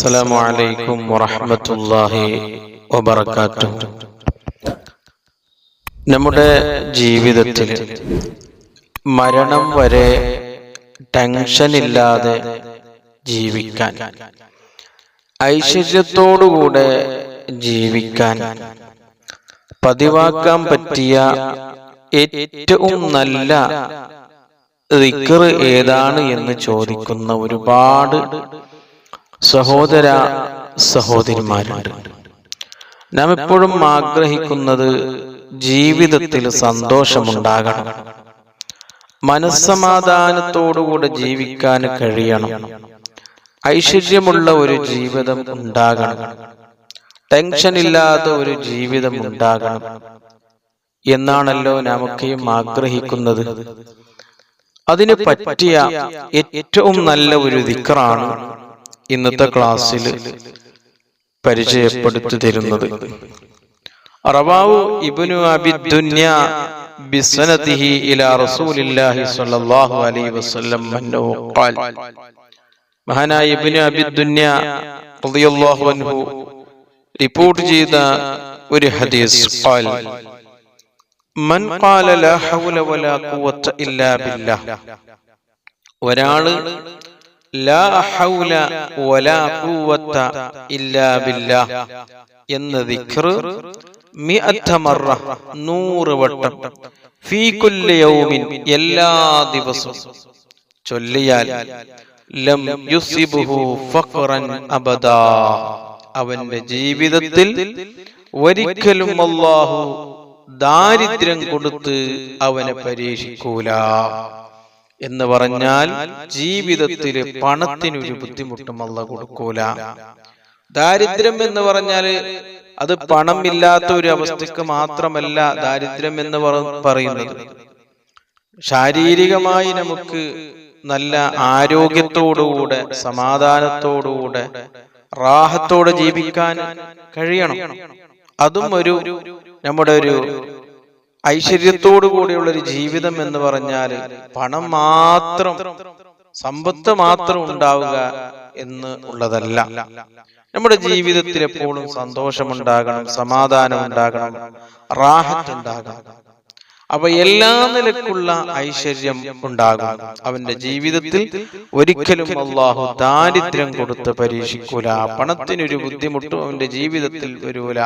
السلام عليكم ورحمة الله وبركاته നമ്മുടെ ജീവിതത്തിൽ മരണം വരെ ടെൻഷൻ ഇല്ലാതെ ജീവിക്കാൻ ഐശ്വര്യത്തോടുകൂടെ ജീവിക്കാൻ പതിവാക്കാൻ പറ്റിയ ഏറ്റവും നല്ല ദിക്കർ ഏതാണ് എന്ന് ചോദിക്കുന്ന ഒരുപാട് സഹോദര സഹോദരിമാരുണ്ട്. നാം എപ്പോഴും ആഗ്രഹിക്കുന്നത് ജീവിതത്തിൽ സന്തോഷമുണ്ടാകണം. മനസ്സമാധാനത്തോടുകൂടെ ജീവിക്കാൻ കഴിയണം. ഐശ്വര്യമുള്ള ഒരു ജീവിതം ഉണ്ടാകണം. ടെൻഷൻ ഇല്ലാത്ത ഒരു ജീവിതം ഉണ്ടാകണം. എന്നാണല്ലോ നമുക്കെയും ആഗ്രഹിക്കുന്നത്. അതിന് പറ്റിയ ഏറ്റവും നല്ല ഒരു ദിക്കറാണ് ഇന്നത്തെ ക്ലാസ്സിൽ പരിചയപ്പെടുത്തി തരുന്നത് റവാവു ഇബ്നു അബി ദുന്യ ബിസനദിഹി ഇലാ റസൂലില്ലാഹി സ്വല്ലല്ലാഹു അലൈഹി വസല്ലം അന്നഹു ഖാൽ. മഹാനായ ഇബ്നു അബിദുന്യ റളിയല്ലാഹു അൻഹു റിപ്പോർട്ട് ചെയ്ത ഒരു ഹദീസ് ഖാൽ. മൻ ഖാല ലാ ഹൗല വലാ ഖുവത ഇല്ലാ ബില്ലാഹ്. ഒരാൾ എന്ന ദിക്ർ വട്ടം. ഫീ എല്ലാ ദിവസവും. ചൊല്ലിയാൽ ലം ഫഖറൻ അവന്റെ ജീവിതത്തിൽ ഒരിക്കലും അല്ലാഹു ദാരിദ്ര്യം കൊടുത്ത് അവനെ പരീക്ഷിക്കൂല. എന്ന് പറഞ്ഞാൽ ജീവിതത്തിൽ പണത്തിനൊരു ബുദ്ധിമുട്ടും അല്ല കൊടുക്കൂല. ദാരിദ്ര്യം എന്ന് പറഞ്ഞാൽ അത് പണമില്ലാത്ത ഒരു അവസ്ഥക്ക് മാത്രമല്ല ദാരിദ്ര്യം എന്ന് പറയുന്നത്. ശാരീരികമായി നമുക്ക് നല്ല ആരോഗ്യത്തോടുകൂടെ സമാധാനത്തോടുകൂടെ റാഹത്തോടെ ജീവിക്കാൻ കഴിയണം. അതും ഒരു നമ്മുടെ ഒരു ഐശ്വര്യത്തോടു കൂടിയുള്ള ഒരു ജീവിതം എന്ന് പറഞ്ഞാൽ പണം മാത്രം സമ്പത്ത് മാത്രം ഉണ്ടാവുക എന്ന് ഉള്ളതല്ല. നമ്മുടെ ജീവിതത്തിൽ എപ്പോഴും സന്തോഷമുണ്ടാകണം സമാധാനം ഉണ്ടാകണം റാഹത്ത് ഉണ്ടാകണം അപ്പൊ എല്ലാ നിലക്കുള്ള ഐശ്വര്യം ഉണ്ടാകും. അവന്റെ ജീവിതത്തിൽ ഒരിക്കലും അള്ളാഹു ദാരിദ്ര്യം കൊടുത്ത് പരീക്ഷിക്കൂല. പണത്തിനൊരു ബുദ്ധിമുട്ടും അവന്റെ ജീവിതത്തിൽ വരൂല.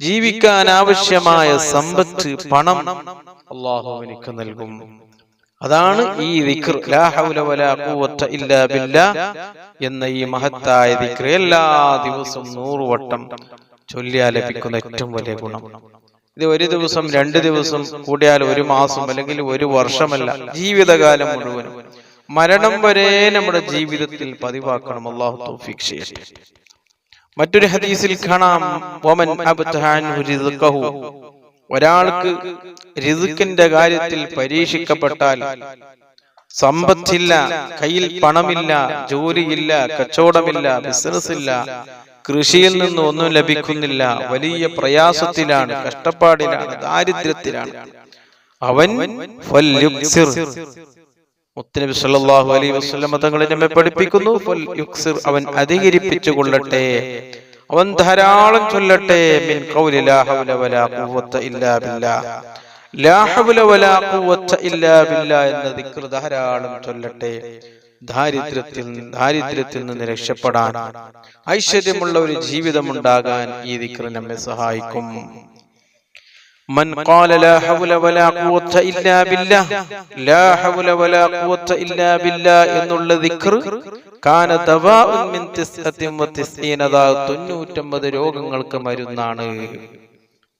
ജീവിക്കാൻ ആവശ്യമായ സമ്പത്ത് പണം അള്ളാഹു എനിക്ക് നൽകും. അതാണ് ഈ ദിക്ർ ലാ ഹൗല വലാ ഖുവത ഇല്ലാ ബില്ലാ എന്ന ഈ മഹത്തായ ദിക്ർ എല്ലാ ദിവസവും നൂറ് വട്ടം ചൊല്ലിയാൽ ലഭിക്കുന്ന ഏറ്റവും വലിയ ഗുണം. ഇത് ഒരു ദിവസം രണ്ട് ദിവസം കൂടിയാൽ ഒരു മാസം അല്ലെങ്കിൽ ഒരു വർഷമല്ല. ജീവിതകാലം മുഴുവനും. മരണം വരെ നമ്മുടെ ജീവിതത്തിൽ പതിവാക്കണം. അള്ളാഹു ചെയ്യട്ടെ. മറ്റൊരു ഹദീസിൽ കാണാം. ഒരാൾക്ക് റിസ്ക്കിന്റെ കാര്യത്തിൽ പരീക്ഷിക്കപ്പെട്ടാൽ സമ്പത്തില്ല കയ്യിൽ പണമില്ല ജോലിയില്ല കച്ചവടമില്ല ബിസിനസ് ഇല്ല കൃഷിയിൽ നിന്ന് ഒന്നും ലഭിക്കുന്നില്ല വലിയ പ്രയാസത്തിലാണ് കഷ്ടപ്പാടിലാണ് ദാരിദ്ര്യത്തിലാണ്. അവൻ മുത്തനബി സല്ലല്ലാഹു അലൈഹി വസല്ലം തങ്ങളെ നമ്മെ പഠിപ്പിക്കുന്നു. അവൻ അധികരിപ്പിച്ചു കൊള്ളട്ടെ അവൻ ധാരാളം ചൊല്ലട്ടെ. മിൻ ഖൗലി ലാ ഹൗല വലാ ഖുവത ഇല്ലാ ബില്ലാ ലാ ഹൗല വലാ ഖുവത ഇല്ലാ ബില്ലാ എന്ന ദിക്ർ ധാരാളം ചൊല്ലട്ടെ. ദാരിദ്ര്യത്തിൽ ദാരിദ്ര്യത്തിൽ നിന്ന് രക്ഷപ്പെടാൻ ഐശ്വര്യമുള്ള ഒരു ജീവിതം ഉണ്ടാകാൻ ഈ ദിക്ർ നമ്മെ സഹായിക്കും. من قال لا حول ولا قوة إلا بالله لا حول ولا قوة إلا بالله എന്നുള്ള ദിക്ർ കാന ദവാഉൻ മിൻ തിസ്അത്തിൻ വതിസ്ഈന ദാ 99 രോഗങ്ങൾക്ക് മരുന്നാണ്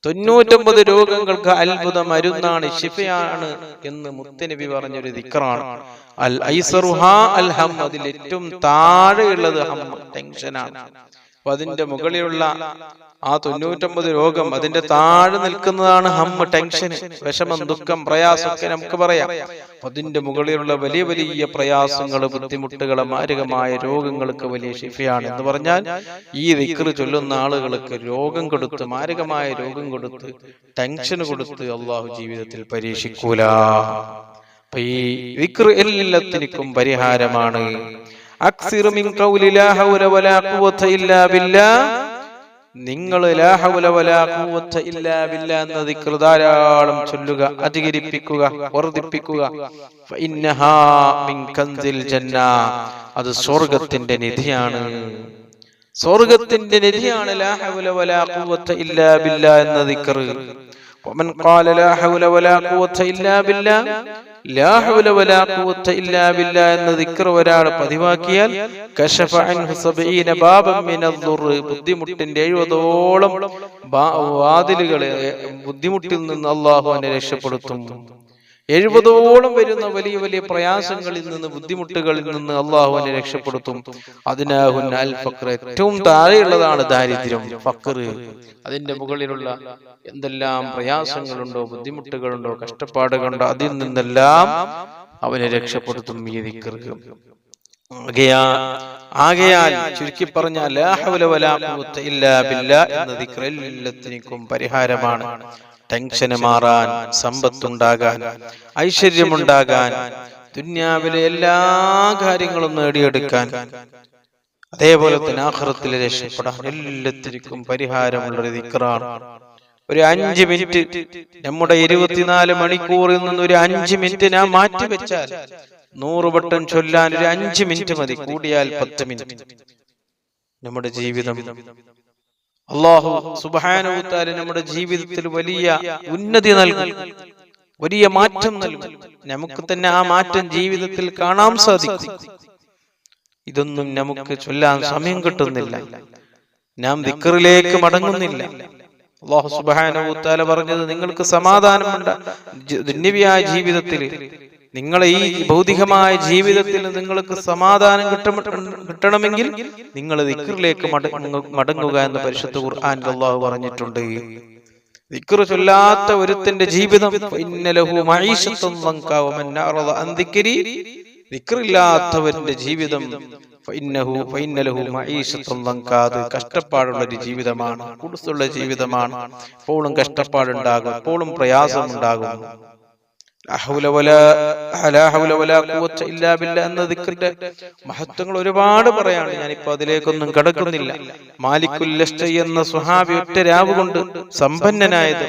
തൊണ്ണൂറ്റൊമ്പത് രോഗങ്ങൾക്ക് അത്ഭുത മരുന്നാണ് ഷിഫയാണ് എന്ന് മുത്തനബി പറഞ്ഞൊരു ദിക്റാണ് അൽ ഐസറുഹാ അൽ ഹം അതിൽ ഏറ്റവും താഴെയുള്ളത് ഹം ടെൻഷനാണ് അപ്പൊ അതിന്റെ മുകളിലുള്ള ആ തൊണ്ണൂറ്റൊമ്പത് രോഗം അതിന്റെ താഴെ നിൽക്കുന്നതാണ് ഹം ടെൻഷൻ വിഷമം ദുഃഖം പ്രയാസമൊക്കെ നമുക്ക് പറയാം. അതിന്റെ മുകളിലുള്ള വലിയ വലിയ പ്രയാസങ്ങൾ ബുദ്ധിമുട്ടുകൾ മാരകമായ രോഗങ്ങൾക്ക് വലിയ ഷിഫയാണ് എന്ന് പറഞ്ഞാൽ ഈ ദിക്റ് ചൊല്ലുന്ന ആളുകൾക്ക് രോഗം കൊടുത്ത് മാരകമായ രോഗം കൊടുത്ത് ടെൻഷൻ കൊടുത്ത് അള്ളാഹു ജീവിതത്തിൽ പരീക്ഷിക്കൂല അപ്പൊ ഈ ദിക്ർ എല്ലാത്തിനും പരിഹാരമാണ്. അക്സിറു മിൻ ഖൗലി ലാ ഹൗല വലാ ഖുവത ഇല്ലാ ബില്ലാ. നിങ്ങൾ എന്ന ദിക്ർ ധാരാളം ചൊല്ലുക അധികരിപ്പിക്കുക വർദ്ധിപ്പിക്കുക. അത് സ്വർഗത്തിന്റെ നിധിയാണ്. സ്വർഗത്തിന്റെ നിധിയാണ്. എന്ന ദിക്ർ. ومن قال لا حول ولا قوة إلا بالله ലാ ഹൗല വലാ ഖുവത ഇല്ലാ ബില്ലാ എന്ന ദിക്ർ ഒരാൾ പതിവാക്കിയാൽ കശഫ അൻഹു സബഈന ബാബൻ മിനദ്ദുർ ബുദ്ധിമുട്ടിന്റെ 70ഓളം വാതിലുകളെ ബുദ്ധിമുട്ടിൽ നിന്ന് അല്ലാഹു അവനെ രക്ഷപ്പെടുത്തും എഴുപതോളം വരുന്ന വലിയ വലിയ പ്രയാസങ്ങളിൽ നിന്ന് ബുദ്ധിമുട്ടുകളിൽ നിന്ന് അള്ളാഹുവിനെ രക്ഷപ്പെടുത്തും. അതിനാഹുൻ അൽ ഫക്ർ ഏറ്റവും താഴെയുള്ളതാണ് ദാരിദ്ര്യം ഫക്ർ അതിന്റെ മുകളിലുള്ള എന്തെല്ലാം പ്രയാസങ്ങളുണ്ടോ ബുദ്ധിമുട്ടുകളുണ്ടോ കഷ്ടപ്പാടുകളുണ്ടോ അതിൽ നിന്നെല്ലാം അവനെ രക്ഷപ്പെടുത്തും ഈ ദിക്കർക്ക് ആകയാൽ ചുരുക്കി പറഞ്ഞാൽ എന്ന ദിക്ർ എല്ലാത്തിനും പരിഹാരമാണ്. ടെൻഷന് മാറാൻ സമ്പത്തുണ്ടാകാൻ ഐശ്വര്യമുണ്ടാകാൻ ദുന്യാവിലെ എല്ലാ കാര്യങ്ങളും നേടിയെടുക്കാൻ അതേപോലെ തന്നെ ആഹ്റത്തിൽ രക്ഷപ്പെടാൻ എല്ലാത്തിനും പരിഹാരമുള്ള ഒരു ദിക്റാണ്. ഒരു അഞ്ച് മിനിറ്റ് നമ്മുടെ ഇരുപത്തിനാല് മണിക്കൂറിൽ നിന്ന് ഒരു അഞ്ച് മിനിറ്റ് ഞാൻ മാറ്റിവെച്ചാൽ നൂറ് വട്ടം ചൊല്ലാൻ ഒരു അഞ്ച് മിനിറ്റ് മതി കൂടിയാൽ പത്ത് മിനിറ്റ്. നമ്മുടെ ജീവിതം അള്ളാഹു സുബാനുത്താൽ നമ്മുടെ ജീവിതത്തിൽ വലിയ ഉന്നതി നൽകും. വലിയ മാറ്റം നൽകും. നമുക്ക് തന്നെ ആ മാറ്റം ജീവിതത്തിൽ കാണാൻ സാധിക്കും. ഇതൊന്നും നമുക്ക് ചൊല്ലാൻ സമയം കിട്ടുന്നില്ല. നാം ദിക്കറിലേക്ക് മടങ്ങുന്നില്ല. അള്ളാഹു സുബാനുത്താല പറഞ്ഞത് നിങ്ങൾക്ക് സമാധാനമുണ്ട്. ദുന്യവിയായ ജീവിതത്തിൽ നിങ്ങളെ ഈ ഭൗതികമായ ജീവിതത്തിൽ നിങ്ങൾക്ക് സമാധാനം കിട്ടണമെങ്കിൽ നിങ്ങൾ ദിക്കറിലേക്ക് മടങ്ങുക എന്ന് പരിശുദ്ധ ഖുർആൻ അള്ളാഹു പറഞ്ഞിട്ടുണ്ട്. ദിക്കറ് ചൊല്ലാത്ത ഒരുത്തിന്റെ ജീവിതം ദിക്കറില്ലാത്തവരുടെ ജീവിതം കഷ്ടപ്പാടുള്ള ഒരു ജീവിതമാണ്. കുടുസുള്ള ജീവിതമാണ്. എപ്പോഴും കഷ്ടപ്പാടുണ്ടാകും. എപ്പോഴും പ്രയാസമുണ്ടാകും. എന്ന ദിക്കറിന്റെ മഹത്വങ്ങൾ ഒരുപാട് പറയാണ്. ഞാനിപ്പോ അതിലേക്കൊന്നും കടക്കുന്നില്ല. മാലിക്കുല്ലഷ്ട എന്ന സുഹാബി ഒറ്റ രാവ് കൊണ്ട് സമ്പന്നനായത്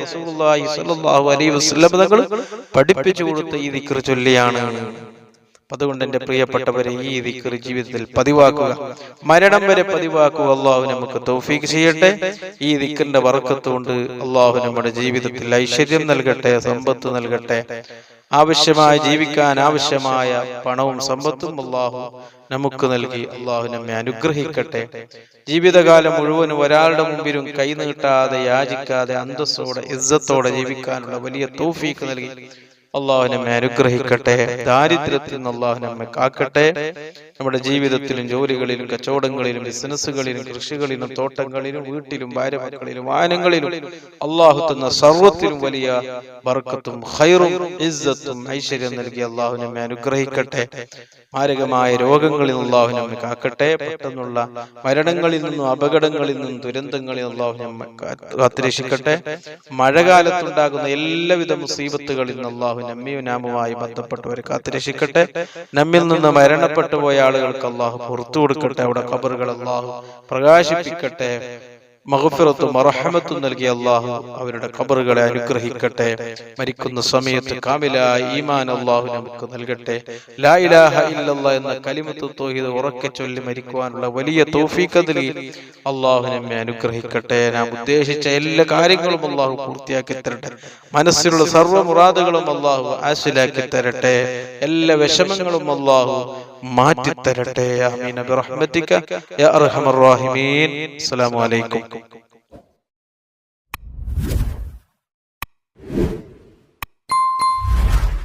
അലൈഹി വസല്ലം പഠിപ്പിച്ചു കൊടുത്ത ഈ ദിക്കർ ചൊല്ലിയാണ്. അതുകൊണ്ട് എന്റെ പ്രിയപ്പെട്ടവരെ ഈ ദിക്കർ ജീവിതത്തിൽ പതിവാക്കുക. മരണം വരെ പതിവാക്കുക. അള്ളാഹു നമുക്ക് തൗഫീഖ് ചെയ്യട്ടെ. ഈ ദിക്കറിന്റെ വറക്കത്തുകൊണ്ട് അള്ളാഹു നമ്മുടെ ജീവിതത്തിൽ ഐശ്വര്യം നൽകട്ടെ സമ്പത്ത് നൽകട്ടെ. ആവശ്യമായ ജീവിക്കാൻ ആവശ്യമായ പണവും സമ്പത്തും അള്ളാഹു നമുക്ക് നൽകി. അള്ളാഹു നമ്മെ അനുഗ്രഹിക്കട്ടെ. ജീവിതകാലം മുഴുവനും ഒരാളുടെ മുമ്പിലും കൈനീട്ടാതെ യാചിക്കാതെ അന്തസ്സോടെ ഇജ്ജത്തോടെ ജീവിക്കാനുള്ള വലിയ തൗഫീഖ് നൽകി. അള്ളാഹു നമ്മെ അനുഗ്രഹിക്കട്ടെ. ദാരിദ്ര്യത്തിൽ നിന്ന് അള്ളാഹു നമ്മെ കാക്കട്ടെ. നമ്മുടെ ജീവിതത്തിലും ജോലികളിലും കച്ചവടങ്ങളിലും ബിസിനസ്സുകളിലും കൃഷികളിലും തോട്ടങ്ങളിലും വീട്ടിലും ഭാര്യമക്കളിലും വാഹനങ്ങളിലും അള്ളാഹു തന്ന സർവത്തിലും വലിയ ബർക്കത്തും ഹൈറും ഇസ്സത്തും ഐശ്വര്യം നൽകി അള്ളാഹു നമ്മെ അനുഗ്രഹിക്കട്ടെ. മാരകമായ രോഗങ്ങളിൽ അള്ളാഹു നമ്മെ കാക്കട്ടെ പെട്ടെന്നുള്ള മരണങ്ങളിൽ നിന്നും അപകടങ്ങളിൽ നിന്നും ദുരന്തങ്ങളിൽ അള്ളാഹു നമ്മെ കാത്തിരക്ഷിക്കട്ടെ. മഴകാലത്തുണ്ടാകുന്ന എല്ലാവിധ മുസീബത്തുകളിൽ നിന്ന് അള്ളാഹു നമ്മയും നാമുമായി ബന്ധപ്പെട്ടവരെ കാത്തിരക്ഷിക്കട്ടെ. നമ്മിൽ നിന്ന് മരണപ്പെട്ടു പോയ ആളുകൾക്ക് അള്ളാഹു പുറത്തു കൊടുക്കട്ടെ അവിടെ ഖബറുകൾ അള്ളാഹു പ്രകാശിപ്പിക്കട്ടെ. മഹഫിറത്തും അറഹമത്തും നൽകിയ അള്ളാഹു അവരുടെ ഖബറുകളെ അനുഗ്രഹിക്കട്ടെ. മരിക്കുന്ന സമയത്ത് കാമിലായ ഈമാൻ അള്ളാഹു നമുക്ക് നൽകട്ടെ. ലാ ഇലാഹ എന്ന കലിമത്ത് തോഹിത് ഉറക്കെ ചൊല്ലി മരിക്കുവാനുള്ള വലിയ തോഫീക്ക് നൽകി അള്ളാഹു നമ്മെ അനുഗ്രഹിക്കട്ടെ. നാം ഉദ്ദേശിച്ച എല്ലാ കാര്യങ്ങളും അള്ളാഹു പൂർത്തിയാക്കി തരട്ടെ. മനസ്സിലുള്ള സർവ മുറാദുകളും അള്ളാഹു ആശിലാക്കി തരട്ടെ. എല്ലാ വിഷമങ്ങളും അള്ളാഹു മാറ്റിത്തരട്ടെ ആമീൻ ബിറഹ്മതിക യാ അർഹമർ റഹീമീൻ അസ്സലാമു അലൈക്കും